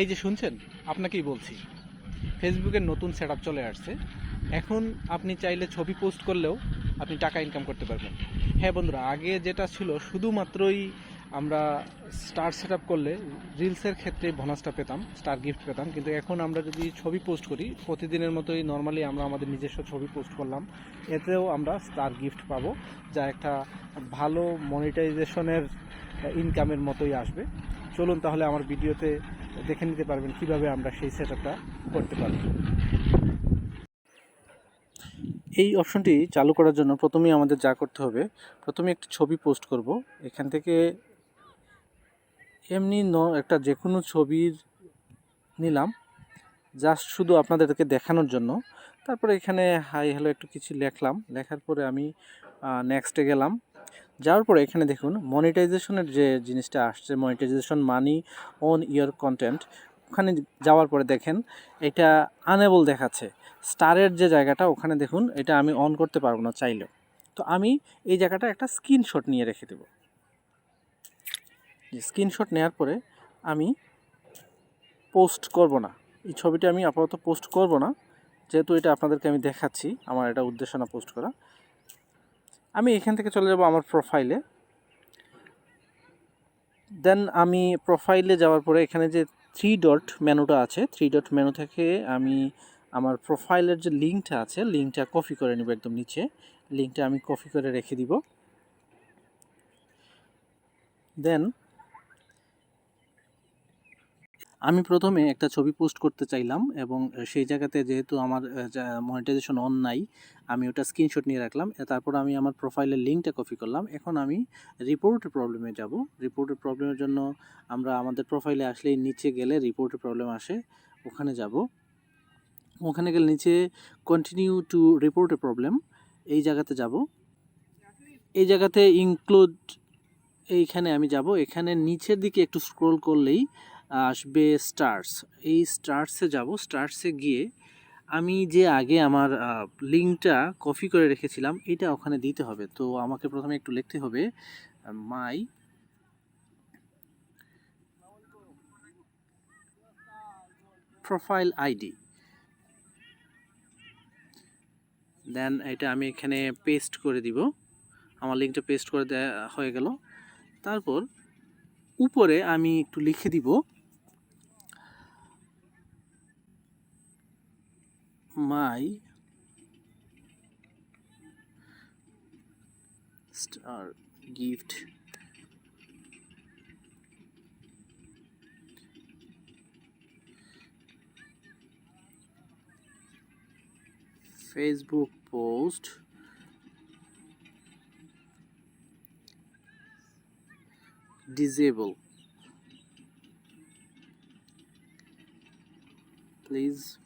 এই যে শুনছেন, আপনাকেই বলছি। ফেসবুকের নতুন সেট চলে আসছে। এখন আপনি চাইলে ছবি পোস্ট করলেও আপনি টাকা ইনকাম করতে পারবেন। হ্যাঁ বন্ধুরা, আগে যেটা ছিল, শুধুমাত্রই আমরা স্টার সেট করলে রিলসের ক্ষেত্রে বোনাসটা পেতাম স্টার গিফট পেতাম। কিন্তু এখন আমরা যদি ছবি পোস্ট করি, প্রতিদিনের মতোই নর্মালি আমরা আমাদের নিজস্ব ছবি পোস্ট করলাম। এতেও আমরা স্টার গিফট পাবো, যা একটা ভালো মনিটাইজেশনের ইনকামের মতোই আসবে। চলুন তাহলে আমার ভিডিওতে দেখে নিতে পারবেন কীভাবে আমরা সেই সেট করতে পারব। এই অপশনটি চালু করার জন্য প্রথমেই আমাদের যা করতে হবে, প্রথমে একটি ছবি পোস্ট করব। এখান থেকে এমনি ন, একটা যে কোনো ছবির নিলাম জাস্ট শুধু আপনাদেরকে দেখানোর জন্য। তারপরে এখানে হাই হ্যালো একটু কিছু লেখলাম। লেখার পরে আমি নেক্সটে গেলাম। যাওয়ার পরে এখানে দেখুন মনিটাইজেশনের যে জিনিসটা আসছে monetization money on your content ওখানে যাওয়ার পরে দেখেন, এটা আনেবল দেখাচ্ছে। স্টারের যে জায়গাটা, ওখানে দেখুন, এটা আমি অন করতে পারব না চাইলেও। তো আমি এই জায়গাটা একটা স্ক্রিনশট নিয়ে রেখে দেবো। স্ক্রিনশট নেওয়ার পরে আমি পোস্ট করব না। এই ছবিটা আমি আপাতত পোস্ট করব না। যেহেতু এটা আপনাদেরকে আমি দেখাচ্ছি, আমার এটা উদ্দেশ্য না পোস্ট করা। আমি এখান থেকে চলে যাব আমার প্রোফাইলে দেন আমি প্রোফাইলে যাওয়ার পরে এখানে যে থ্রি ডট মেনুটা আছে থ্রি ডট মেনু থেকে আমি আমার প্রোফাইলের যে লিঙ্কটা আছে লিঙ্কটা কপি করে নেব একদম নিচে। লিঙ্কটা আমি কপি করে রেখে দিব। দেন আমি প্রথমে একটা ছবি পোস্ট করতে চাইলাম এবং সেই জায়গাতে যেহেতু আমার মনিটাইজেশন অন নাই, আমি ওটা স্ক্রিনশট নিয়ে রাখলাম। তারপর আমি আমার প্রোফাইলের লিঙ্কটা কপি করলাম। এখন আমি রিপোর্টের প্রবলেমে যাব। রিপোর্টের প্রবলেমের জন্য আমরা আমাদের প্রোফাইলে আসলেই নিচে গেলে রিপোর্টের প্রবলেম আসে, ওখানে যাব। ওখানে গেলে নিচে কন্টিনিউ টু রিপোর্টের প্রবলেম এই জায়গাতে যাব। এই জায়গাতে ইনক্লুড এইখানে আমি যাব। এখানে নিচের দিকে একটু স্ক্রোল করলেই আসবে স্টার্স। এই স্টার্সে যাব। স্টার্সে গিয়ে আমি যে আগে আমার লিঙ্কটা কপি করে রেখেছিলাম, এটা ওখানে দিতে হবে। তো আমাকে প্রথমে একটু লিখতে হবে, মাই প্রোফাইল আইডি। দেন এটা আমি এখানে পেস্ট করে দিব। আমার লিঙ্কটা পেস্ট করে দেওয়া হয়ে গেল। তারপর উপরে আমি একটু লিখে দিব। My star gift. Facebook post. disable please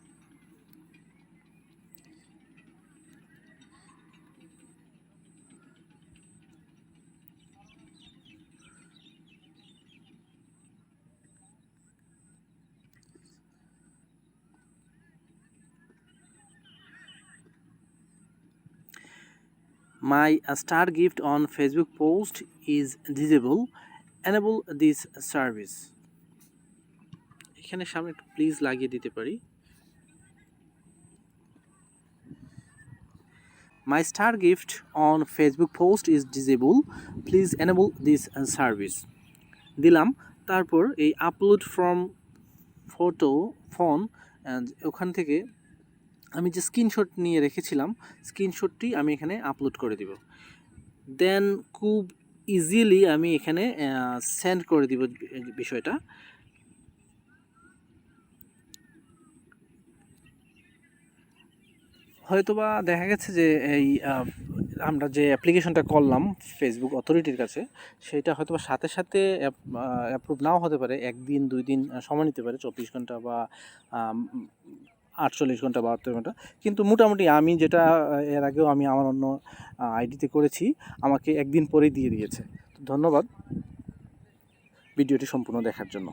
my uh, star gift on facebook post is disable enable this service এখানে সামনে একটু প্লিজ লাগিয়ে দিতে পারি My star gift on Facebook post is disabled. Please enable this uh, service. দিলাম তারপর এই upload from photo phone ওখান থেকে আমি যে স্ক্রিনশট নিয়ে রেখেছিলাম স্ক্রিনশটটি আমি এখানে আপলোড করে দিব। দেন খুব ইজিলি আমি এখানে সেন্ড করে দিব বিষয়টা। হয়তোবা দেখা গেছে যে এই আমরা যে অ্যাপ্লিকেশনটা করলাম ফেসবুক অথরিটির কাছে, সেটা হয়তোবা সাথে সাথে অ্যাপ্রুভ নাও হতে পারে। একদিন, দুই দিন সময় নিতে পারে, চব্বিশ ঘণ্টা বা আটচল্লিশ ঘণ্টা, বাহাত্তর ঘণ্টা। কিন্তু মোটামুটি আমি যেটা এর আগেও আমি আমার অন্য আইডিতে করেছি, আমাকে একদিন পরেই দিয়ে দিয়েছে। ধন্যবাদ। ভিডিওটি সম্পূর্ণ দেখার জন্য।